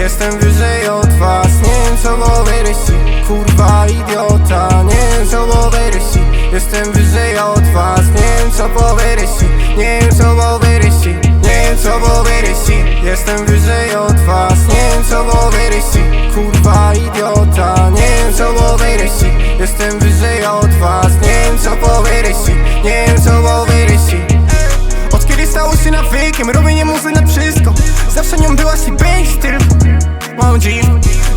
Jestem wyżej od was Nie wiem co powiesz ci Kurwa idiota Nie wiem co powiesz ci Jestem wyżej od was Nie wiem co powiesz ci Nie wiem co powiesz ci Nie wiem co powiesz ci Jestem wyżej od was Nie wiem co powiesz ci Kurwa idiota Nie wiem co powiesz ci Jestem wyżej się nawykiem Robienie muzy na wszystko. Zawsze nią byłaś i będziesz tylko Mam dziw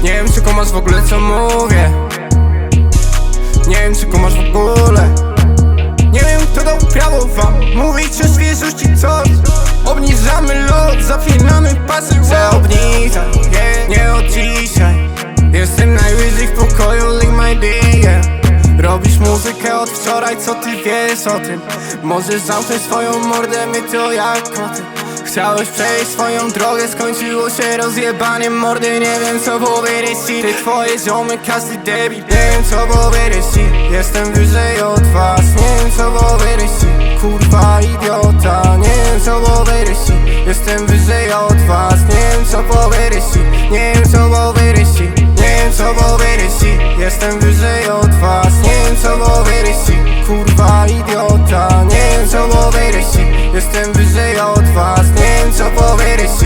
Nie wiem czy kumasz w ogóle co mówię. Nie wiem czy kumasz w ogóle. Nie wiem kto dał prawo wam Mówić o świeżości coś. Obniżamy lot Zapinamy pasy Chcę muzykę od wczoraj, co ty wiesz o tym? Możesz zamknąć swoją mordę, my to jak koty. Chciałeś przejść swoją drogę, skończyło się rozjebanie mordy. Nie wiem co powiedzieć ci, ty twoje ziomy, każdy debil Nie wiem co powiedzieć ci, jestem wyżej od was. Nie wiem co powiedzieć ci, kurwa idiota. Nie wiem co powiedzieć ci, jestem wyżej od was. Nie wiem co powiedzieć ci, nie wiem co powiedzieć ci Nie wiem co powiedzieć ci, jestem wyżej jestem wyżej od was. Nie wiem co powiedzieć